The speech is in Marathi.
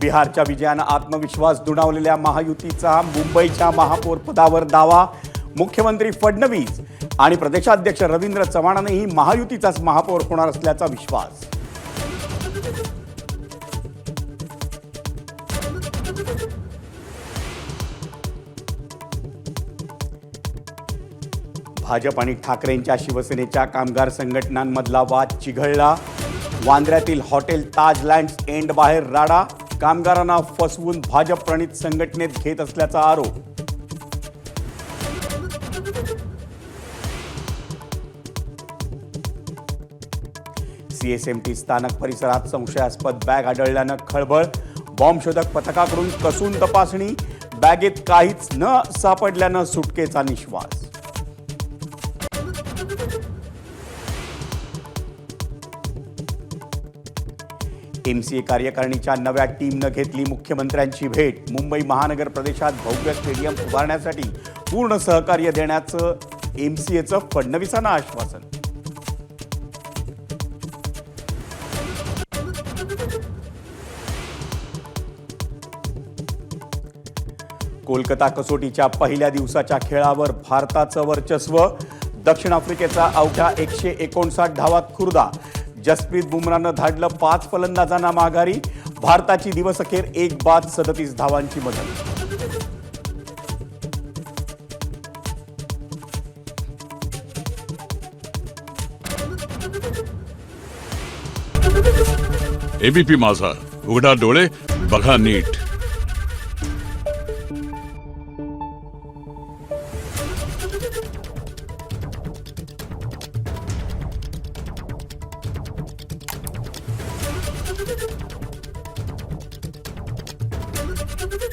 बिहारच्या विजयानं आत्मविश्वास दुणावलेल्या महायुतीचा मुंबईच्या महापौरपदावर दावा. मुख्यमंत्री फडणवीस आणि प्रदेशाध्यक्ष रवींद्र चव्हाणांनीही महायुतीचाच महापौर होणार असल्याचा विश्वास. भाजप आणि ठाकरेंच्या शिवसेनेच्या कामगार संघटनांमधला वाद चिघळला. वांद्र्यातील हॉटेल ताज लँड्स एंड बाहेर राडा कामगारांना फसवून भाजप प्रणित संघटनेत घेत असल्याचा आरोप. सीएसएमटी स्थानक परिसरात संशयास्पद बॅग आढळल्यानं खळबळ. बॉम्बशोधक पथकाकडून कसून तपासणी. बॅगेत काहीच न सापडल्यानं सुटकेचा निश्वास. एमसीए कार्यकारिणीच्या नव्या टीमनं घेतली मुख्यमंत्र्यांची भेट. मुंबई महानगर प्रदेशात भव्य स्टेडियम उभारण्यासाठी पूर्ण सहकार्य देण्याचं एमसीएचं फडणवीसांना आश्वासन. कोलकाता कसोटीच्या पहिल्या दिवसाच्या खेळावर भारताचं वर्चस्व. दक्षिण आफ्रिकेचा अवघ्या एकशे एकोणसाठ धावात खुर्दा. जसप्रीत बुमरानं धाडलं पाच फलंदाजांना माघारी. भारताची दिवसअखेर एक बाद सदतीस धावांची मदत एबीपी माझा. उघडा डोळे बघा नीट.